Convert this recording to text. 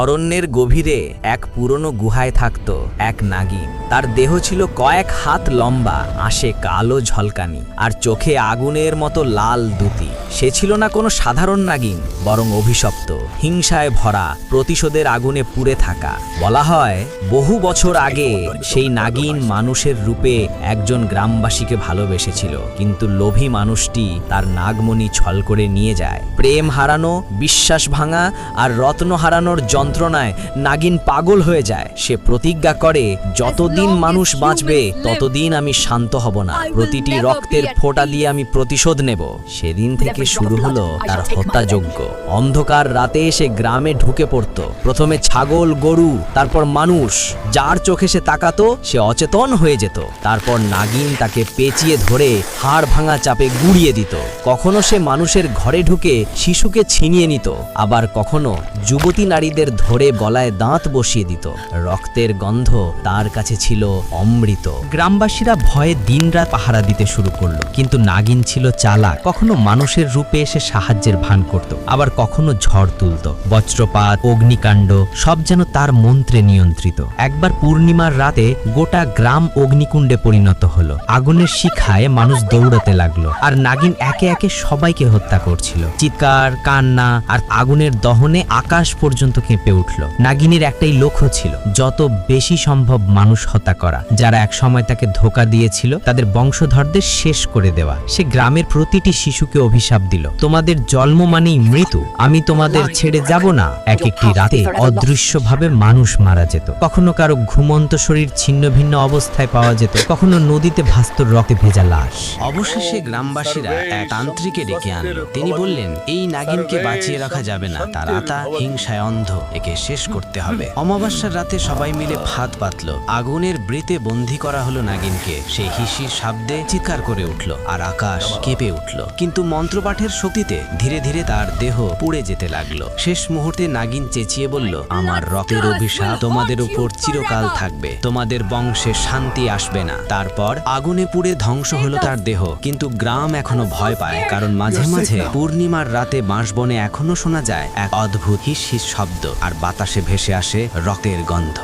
অরণ্যের গভীরে এক পুরনো গুহায় থাকত এক নাগিন। তার দেহ ছিল কয়েক হাত লম্বা আসে কালো ঝলকানি, আর চোখে আগুনের মতো লাল দুতি। সে ছিল না কোনো সাধারণ নাগিন, বরং অভিশপ্ত, হিংসায় ভরা, প্রতিশোধের আগুনে পুড়ে থাকা। বলা হয়, বহু বছর আগে সেই নাগিন মানুষের রূপে একজন গ্রামবাসীকে ভালোবেসেছিল, কিন্তু লোভী মানুষটি তার নাগমণি ছল করে নিয়ে যায়। প্রেম হারানো, বিশ্বাস ভাঙা আর রত্ন হারানোর যন্ত্রণায় নাগিন পাগল হয়ে যায়। সে প্রতিজ্ঞা করে, যতদিন মানুষ বাঁচবে, ততদিন আমি শান্ত হব না। প্রতিটি রক্তের ফোঁটা দিয়ে আমি প্রতিশোধ নেব। সেদিন থেকে শুরু হলো তার হত্যাযজ্ঞ। অন্ধকার রাতে এসে গ্রামে ঢুকে পড়তো। প্রথমে ছাগল, গরু, তারপর মানুষ। যার চোখে সে তাকাতো, সে অচেতন হয়ে যেত। তারপর নাগিন তাকে পেঁচিয়ে ধরে হাড় ভাঙা চাপে গুড়িয়ে দিত। কখনো সে মানুষের ঘরে ঢুকে শিশুকে ছিনিয়ে নিত। আবার কখনো যুবতী নারীদের ধরে গলায় দাঁত বসিয়ে দিত। রক্তের গন্ধ তার কাছে ছিল অমৃত। গ্রামবাসীরা ভয়ে দিনরাত পাহারা দিতে শুরু করল। কিন্তু নাগিন ছিল চালাক। কখনো মানুষের রূপে এসে সাহায্যের ভান করত। আবার কখনো ঝড় তুলত। বজ্রপাত, অগ্নিকাণ্ড, সব যেন তার মন্ত্রে নিয়ন্ত্রিত। একবার পূর্ণিমার রাতে গোটা গ্রাম অগ্নিকুণ্ডে পরিণত হলো। আগুনের শিখায় মানুষ দৌড়াতে লাগল। আর নাগিন একে একে সবাইকে হত্যা করছিল। চিৎকার, কান্না আর আগুনের দহনে আকাশ পর্যন্ত কেঁপে উঠল। নাগিনীর একটাই লক্ষ্য ছিল, যত বেশি সম্ভব মানুষ হত্যা করা। যারা এক সময় তাকে ধোকা দিয়েছিল, তাদের বংশধরদের শেষ করে দেওয়া। সে গ্রামের প্রতিটি শিশুকে অভিশাপ দিল। তোমাদের জন্ম মানেই মৃত্যু। আমি তোমাদের ছেড়ে যাব না। এক একটি রাতে অদৃশ্যভাবে মানুষ মারা যেত। কখনো কারও ঘুমন্ত শরীর ছিন্ন ভিন্ন অবস্থায় পাওয়া যেত। কখনো নদীতে ভাস্ত রক্তে ভেজা লাশ। অবশেষে গ্রামবাসীরা এক তান্ত্রিকে ডেকে আনলো। তিনি বললেন এই নাগিনকে বাঁচিয়ে রাখা যাবে না। তার আতা হিংসায় অন্ধ। একে শেষ করতে হবে। অমাবস্যার রাতে সবাই মিলে ফাঁদ পাতলো আগুনের বৃতে বন্দি করা হলো নাগিনকে। সে হিসির শব্দে চিৎকার করে উঠল আর আকাশ কেঁপে উঠল। কিন্তু মন্ত্রপাঠের শক্তিতে ধীরে ধীরে তার দেহ পুড়ে যেতে লাগল। শেষ মুহূর্তে নাগিন চেঁচিয়ে বলল আমার রক্তের অভিশাপ তোমাদের উপর চিরকাল থাকবে। তোমাদের বংশে শান্তি আসবে না। তারপর আগুনে পুড়ে ধ্বংস হলো তার দেহ। কিন্তু গ্রাম এখনও ভয় পায় কারণ মাঝে মাঝে পূর্ণিমার রাতে বাঁশবনে এখনও শোনা যায় এক অদ্ভুত হিস হিস শব্দ। আর বাতাসে ভেসে আসে রক্তের গন্ধ।